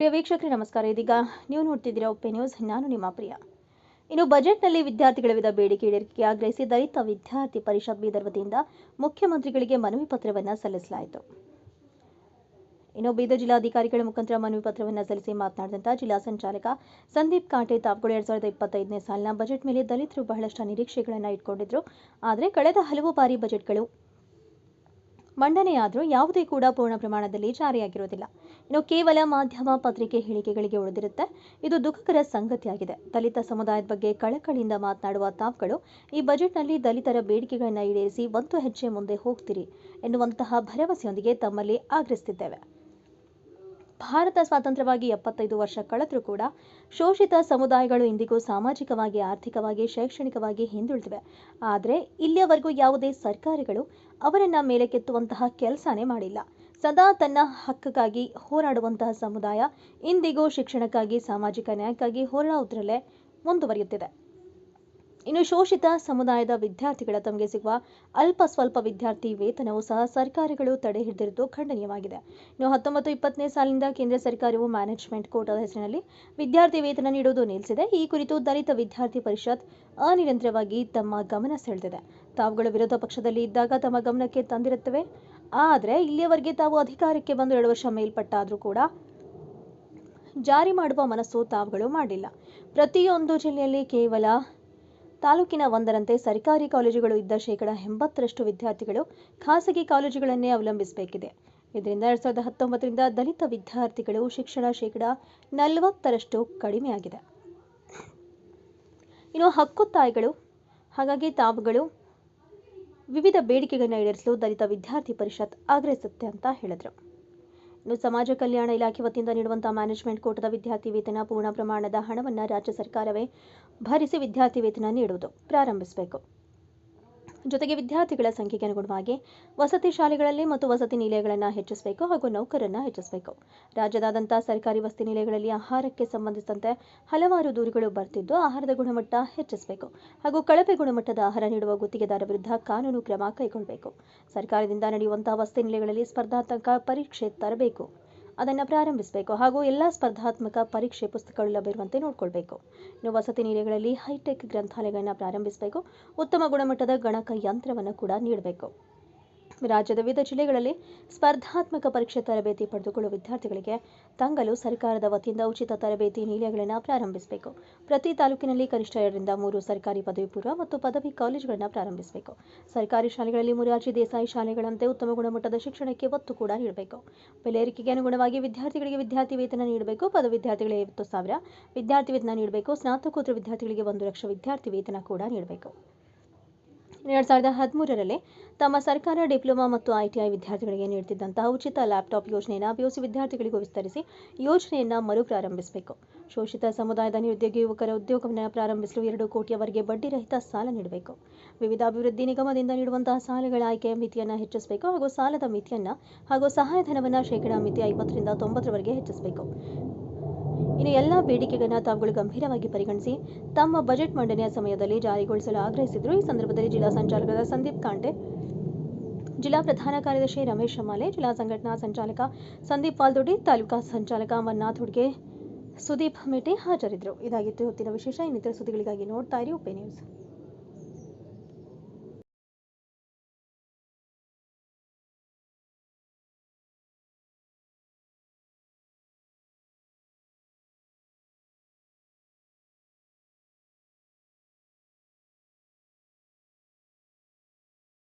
ಪ್ರಿಯ ನಮಸ್ಕಾರ. ಇದೀಗ ನೀವು ನೋಡ್ತಿದ್ದೀರಾ ಒಪ್ಪೆ ನ್ಯೂಸ್. ನಾನು ನಿಮ್ಮ ಪ್ರಿಯ. ಇನ್ನು ಬಜೆಟ್ನಲ್ಲಿ ವಿದ್ಯಾರ್ಥಿಗಳ ವಿಧ ಬೇಡಿಕೆ ಈಡೇರಿಕೆಗೆ ಆಗ್ರಹಿಸಿ ದಲಿತ ವಿದ್ಯಾರ್ಥಿ ಪರಿಷತ್ ಬೀದರ್ ವತಿಯಿಂದ ಮುಖ್ಯಮಂತ್ರಿಗಳಿಗೆ ಮನವಿ ಪತ್ರವನ್ನು ಸಲ್ಲಿಸಲಾಯಿತು. ಇನ್ನು ಬೀದರ್ ಜಿಲ್ಲಾಧಿಕಾರಿಗಳ ಮುಖಾಂತರ ಮನವಿ ಪತ್ರವನ್ನು ಸಲ್ಲಿಸಿ ಮಾತನಾಡಿದಂತಹ ಜಿಲ್ಲಾ ಸಂಚಾಲಕ ಸಂದೀಪ್ ಕಾಂಟೆ ತಾಪ್ಗಳು ಎರಡ್ ಸಾವಿರದ ಇಪ್ಪತ್ತೈದನೇ ಸಾಲಿನ ಬಜೆಟ್ ಮೇಲೆ ದಲಿತರು ಬಹಳಷ್ಟು ನಿರೀಕ್ಷೆಗಳನ್ನು ಇಟ್ಕೊಂಡಿದ್ರು. ಆದರೆ ಕಳೆದ ಹಲವು ಬಾರಿ ಬಜೆಟ್ಗಳು ಮಂಡನೆಯಾದರೂ ಯಾವುದೇ ಕೂಡ ಪೂರ್ಣ ಪ್ರಮಾಣದಲ್ಲಿ ಜಾರಿಯಾಗಿರುವುದಿಲ್ಲ. ಇನ್ನು ಕೇವಲ ಮಾಧ್ಯಮ, ಪತ್ರಿಕೆ ಹೇಳಿಕೆಗಳಿಗೆ ಉಳಿದಿರುತ್ತೆ. ಇದು ದುಃಖಕರ ಸಂಗತಿಯಾಗಿದೆ. ದಲಿತ ಸಮುದಾಯದ ಬಗ್ಗೆ ಕಳಕಳಿಯಿಂದ ಮಾತನಾಡುವ ತಾವುಗಳು, ಈ ಬಜೆಟ್ನಲ್ಲಿ ದಲಿತರ ಬೇಡಿಕೆಗಳನ್ನು ಈಡೇರಿಸಿ, ಒಂದು ಹೆಜ್ಜೆ ಮುಂದೆ ಹೋಗ್ತೀರಿ ಎನ್ನುವಂತಹ ಭರವಸೆಯೊಂದಿಗೆ ತಮ್ಮಲ್ಲಿ ಆಗ್ರಹಿಸುತ್ತಿದ್ದೇವೆ. ಭಾರತ ಸ್ವಾತಂತ್ರ್ಯವಾಗಿ ಎಪ್ಪತ್ತೈದು ವರ್ಷ ಕಳೆದರೂ ಕೂಡ ಶೋಷಿತ ಸಮುದಾಯಗಳು ಇಂದಿಗೂ ಸಾಮಾಜಿಕವಾಗಿ, ಆರ್ಥಿಕವಾಗಿ, ಶೈಕ್ಷಣಿಕವಾಗಿ ಹಿಂದುಳಿದಿವೆ. ಆದರೆ ಇಲ್ಲಿಯವರೆಗೂ ಯಾವುದೇ ಸರ್ಕಾರಗಳು ಅವರನ್ನ ಮೇಲೆ ಕೆತ್ತುವಂತಹ ಕೆಲಸನೇ ಮಾಡಿಲ್ಲ. ಸದಾ ತನ್ನ ಹಕ್ಕಕ್ಕಾಗಿ ಹೋರಾಡುವಂತಹ ಸಮುದಾಯ ಇಂದಿಗೂ ಶಿಕ್ಷಣಕ್ಕಾಗಿ, ಸಾಮಾಜಿಕ ನ್ಯಾಯಕ್ಕಾಗಿ ಹೋರಾಡುವುದರಲ್ಲೇ ಮುಂದುವರಿಯುತ್ತಿದೆ. ಇನ್ನು ಶೋಷಿತ ಸಮುದಾಯದ ವಿದ್ಯಾರ್ಥಿಗಳ ತಮಗೆ ಸಿಗುವ ಅಲ್ಪ ಸ್ವಲ್ಪ ವಿದ್ಯಾರ್ಥಿ ವೇತನವೂ ಸಹ ಸರ್ಕಾರಗಳು ತಡೆ ಹಿಡಿದಿರುವುದು ಖಂಡನೀಯವಾಗಿದೆ. ಇನ್ನು ಹತ್ತೊಂಬತ್ತು ಇಪ್ಪತ್ತನೇ ಸಾಲಿನಿಂದ ಕೇಂದ್ರ ಸರ್ಕಾರವು ಮ್ಯಾನೇಜ್ಮೆಂಟ್ ಕೋಟಾದ ಹೆಸರಿನಲ್ಲಿ ವಿದ್ಯಾರ್ಥಿ ವೇತನ ನೀಡುವುದು ನಿಲ್ಲಿಸಿದೆ. ಈ ಕುರಿತು ದಲಿತ ವಿದ್ಯಾರ್ಥಿ ಪರಿಷತ್ ಅನಿರಂತರವಾಗಿ ತಮ್ಮ ಗಮನ ಸೆಳೆದಿದೆ. ತಾವುಗಳು ವಿರೋಧ ಪಕ್ಷದಲ್ಲಿ ಇದ್ದಾಗ ತಮ್ಮ ಗಮನಕ್ಕೆ ತಂದಿರುತ್ತವೆ. ಆದರೆ ಇಲ್ಲಿಯವರೆಗೆ ತಾವು ಅಧಿಕಾರಕ್ಕೆ ಬಂದು ಎರಡು ವರ್ಷ ಮೇಲ್ಪಟ್ಟಾದರೂ ಕೂಡ ಜಾರಿ ಮಾಡುವ ಮನಸ್ಸು ತಾವುಗಳು ಮಾಡಿಲ್ಲ. ಪ್ರತಿಯೊಂದು ಜಿಲ್ಲೆಯಲ್ಲಿ ಕೇವಲ ತಾಲೂಕಿನ ಒಂದರಂತೆ ಸರ್ಕಾರಿ ಕಾಲೇಜುಗಳು ಇದ್ದ ಶೇಕಡ ಎಂಬತ್ತರಷ್ಟು ವಿದ್ಯಾರ್ಥಿಗಳು ಖಾಸಗಿ ಕಾಲೇಜುಗಳನ್ನೇ ಅವಲಂಬಿಸಬೇಕಿದೆ. ಇದರಿಂದ ಎರಡ್ ಸಾವಿರದ ಹತ್ತೊಂಬತ್ತರಿಂದ ದಲಿತ ವಿದ್ಯಾರ್ಥಿಗಳು ಶಿಕ್ಷಣ ಶೇಕಡ ನಲವತ್ತರಷ್ಟು ಕಡಿಮೆಯಾಗಿದೆ. ಇನ್ನು ಹಕ್ಕುತ್ತಾಯಿಗಳು ಹಾಗಾಗಿ ತಾವುಗಳು ವಿವಿಧ ಬೇಡಿಕೆಗಳನ್ನು ಈಡೇರಿಸಲು ದಲಿತ ವಿದ್ಯಾರ್ಥಿ ಪರಿಷತ್ ಆಗ್ರಹಿಸುತ್ತೆ ಅಂತ ಹೇಳಿದರು. ಸಮಾಜ ಕಲ್ಯಾಣ ಇಲಾಖೆ ವತಿಯಿಂದ ನೀಡುವಂತಹ ಮ್ಯಾನೇಜ್ಮೆಂಟ್ ಕೋಟದ ವಿದ್ಯಾರ್ಥಿ ವೇತನ ಪೂರ್ಣ ಪ್ರಮಾಣದ ಹಣವನ್ನು ರಾಜ್ಯ ಸರ್ಕಾರವೇ ಭರಿಸಿ ವಿದ್ಯಾರ್ಥಿ ವೇತನ ನೀಡುವುದು. ಪ್ರಾರಂಭಿಸಬೇಕು. ಜೊತೆಗೆ ವಿದ್ಯಾರ್ಥಿಗಳ ಸಂಖ್ಯೆಗೆ ಅನುಗುಣವಾಗಿ ವಸತಿ ಶಾಲೆಗಳಲ್ಲಿ ಮತ್ತು ವಸತಿ ನಿಲಯಗಳನ್ನು ಹೆಚ್ಚಿಸಬೇಕು ಹಾಗೂ ನೌಕರರನ್ನು ಹೆಚ್ಚಿಸಬೇಕು. ರಾಜ್ಯದಾದ್ಯಂತ ಸರ್ಕಾರಿ ವಸತಿ ನಿಲಯಗಳಲ್ಲಿ ಆಹಾರಕ್ಕೆ ಸಂಬಂಧಿಸಿದಂತೆ ಹಲವಾರು ದೂರುಗಳು ಬರ್ತಿದ್ದು ಆಹಾರದ ಗುಣಮಟ್ಟ ಹೆಚ್ಚಿಸಬೇಕು ಹಾಗೂ ಕಳಪೆ ಗುಣಮಟ್ಟದ ಆಹಾರ ನೀಡುವ ಗುತ್ತಿಗೆದಾರ ವಿರುದ್ಧ ಕಾನೂನು ಕ್ರಮ ಕೈಗೊಳ್ಳಬೇಕು ಸರ್ಕಾರದಿಂದ ನಡೆಯುವಂತಹ ವಸತಿ ನಿಲಯಗಳಲ್ಲಿ ಸ್ಪರ್ಧಾತ್ಮಕ ಪರೀಕ್ಷೆ ತರಬೇಕು. ಅದನ್ನು ಪ್ರಾರಂಭಿಸಬೇಕು. ಹಾಗೂ ಎಲ್ಲ ಸ್ಪರ್ಧಾತ್ಮಕ ಪರೀಕ್ಷೆ ಪುಸ್ತಕಗಳು ಲಭ್ಯವಿರುವಂತೆ ನೋಡಿಕೊಳ್ಬೇಕು. ಇನ್ನು ವಸತಿ ನಿಲಯಗಳಲ್ಲಿ ಹೈಟೆಕ್ ಗ್ರಂಥಾಲಯಗಳನ್ನು ಪ್ರಾರಂಭಿಸಬೇಕು. ಉತ್ತಮ ಗುಣಮಟ್ಟದ ಗಣಕ ಯಂತ್ರವನ್ನು ಕೂಡ ನೀಡಬೇಕು. ರಾಜ್ಯದ ವಿವಿಧ ಜಿಲ್ಲೆಗಳಲ್ಲಿ ಸ್ಪರ್ಧಾತ್ಮಕ ಪರೀಕ್ಷೆ ತರಬೇತಿ ಪಡೆದುಕೊಳ್ಳುವ ವಿದ್ಯಾರ್ಥಿಗಳಿಗೆ ತಂಗಲು ಸರ್ಕಾರದ ವತಿಯಿಂದ ಉಚಿತ ತರಬೇತಿ ನಿಲಯಗಳನ್ನು ಪ್ರಾರಂಭಿಸಬೇಕು. ಪ್ರತಿ ತಾಲೂಕಿನಲ್ಲಿ ಕನಿಷ್ಠ ಎರಡರಿಂದ ಮೂರು ಸರ್ಕಾರಿ ಪದವಿ ಪೂರ್ವ ಮತ್ತು ಪದವಿ ಕಾಲೇಜುಗಳನ್ನು ಪ್ರಾರಂಭಿಸಬೇಕು. ಸರ್ಕಾರಿ ಶಾಲೆಗಳಲ್ಲಿ ಮುರಾರ್ಜಿ ದೇಸಾಯಿ ಶಾಲೆಗಳಂತೆ ಉತ್ತಮ ಗುಣಮಟ್ಟದ ಶಿಕ್ಷಣಕ್ಕೆ ಒತ್ತು ಕೂಡ ನೀಡಬೇಕು. ಬೆಲೆ ಏರಿಕೆಗೆ ಅನುಗುಣವಾಗಿ ವಿದ್ಯಾರ್ಥಿಗಳಿಗೆ ವಿದ್ಯಾರ್ಥಿ ವೇತನ ನೀಡಬೇಕು. ಪದವಿ ವಿದ್ಯಾರ್ಥಿಗಳಿಗೆ ಐವತ್ತು ಸಾವಿರ. ವಿದ್ಯಾರ್ಥಿ ವೇತನ ನೀಡಬೇಕು. ಸ್ನಾತಕೋತ್ತರ ವಿದ್ಯಾರ್ಥಿಗಳಿಗೆ ಒಂದು ಲಕ್ಷ ವಿದ್ಯಾರ್ಥಿ ವೇತನ ಕೂಡ ನೀಡಬೇಕು. ಎರಡ್ ಸಾವಿರದ ಹದಿಮೂರರಲ್ಲಿ ತಮ್ಮ ಸರ್ಕಾರ ಡಿಪ್ಲೊಮಾ ಮತ್ತು ಐಟಿಐ ವಿದ್ಯಾರ್ಥಿಗಳಿಗೆ ನೀಡುತ್ತಿದ್ದಂತಹ ಉಚಿತ ಲ್ಯಾಪ್ಟಾಪ್ ಯೋಜನೆಯನ್ನು ಪಿಯುಸಿ ವಿದ್ಯಾರ್ಥಿಗಳಿಗೂ ವಿಸ್ತರಿಸಿ ಯೋಜನೆಯನ್ನು ಮರುಪ್ರಾರಂಭಿಸಬೇಕು ಶೋಷಿತ ಸಮುದಾಯದ ನಿರುದ್ಯೋಗಿ ಯುವಕರ ಉದ್ಯೋಗವನ್ನು ಪ್ರಾರಂಭಿಸಲು ಎರಡು ಕೋಟಿಯವರೆಗೆ ಬಡ್ಡಿರಹಿತ ಸಾಲ ನೀಡಬೇಕು. ವಿವಿಧ ಅಭಿವೃದ್ಧಿ ನಿಗಮದಿಂದ ನೀಡುವಂತಹ ಸಾಲಗಳ ಆಯ್ಕೆಯ ಮಿತಿಯನ್ನು ಹೆಚ್ಚಿಸಬೇಕು ಹಾಗೂ ಸಾಲದ ಮಿತಿಯನ್ನು ಹಾಗೂ ಸಹಾಯಧನವನ್ನು ಶೇಕಡಾ ಮಿತಿ ಐವತ್ತರಿಂದ ತೊಂಬತ್ತರವರೆಗೆ ಹೆಚ್ಚಿಸಬೇಕು. ಇನ್ನು ಎಲ್ಲ ಬೇಡಿಕೆಗಳನ್ನು ತಾವುಗಳು ಗಂಭೀರವಾಗಿ ಪರಿಗಣಿಸಿ ತಮ್ಮ ಬಜೆಟ್ ಮಂಡನೆಯ ಸಮಯದಲ್ಲಿ ಜಾರಿಗೊಳಿಸಲು ಆಗ್ರಹಿಸಿದರು. ಈ ಸಂದರ್ಭದಲ್ಲಿ ಜಿಲ್ಲಾ ಸಂಚಾಲಕರಾದ ಸಂದೀಪ್ ಕಾಂಟೆ ಜಿಲ್ಲಾ ಪ್ರಧಾನ ಕಾರ್ಯದರ್ಶಿ ರಮೇಶ್ ಶಮಾಲೆ ಜಿಲ್ಲಾ ಸಂಘಟನಾ ಸಂಚಾಲಕ ಸಂದೀಪ್ ಪಾಲ್ದೊಡ್ಡಿ ತಾಲೂಕಾ ಸಂಚಾಲಕ ಅಮರ್ನಾಥ್ ಹುಡ್ಗೆ ಸುದೀಪ್ ಮೇಟೆ ಹಾಜರಿದ್ದರು. ಇದಾಗಿತ್ತು ಹೊತ್ತಿನ ವಿಶೇಷ. ಇನ್ನಿತರ ಸುದ್ದಿಗಳಿಗಾಗಿ ನೋಡ್ತಾ ಇರಿ. ಉಪೆ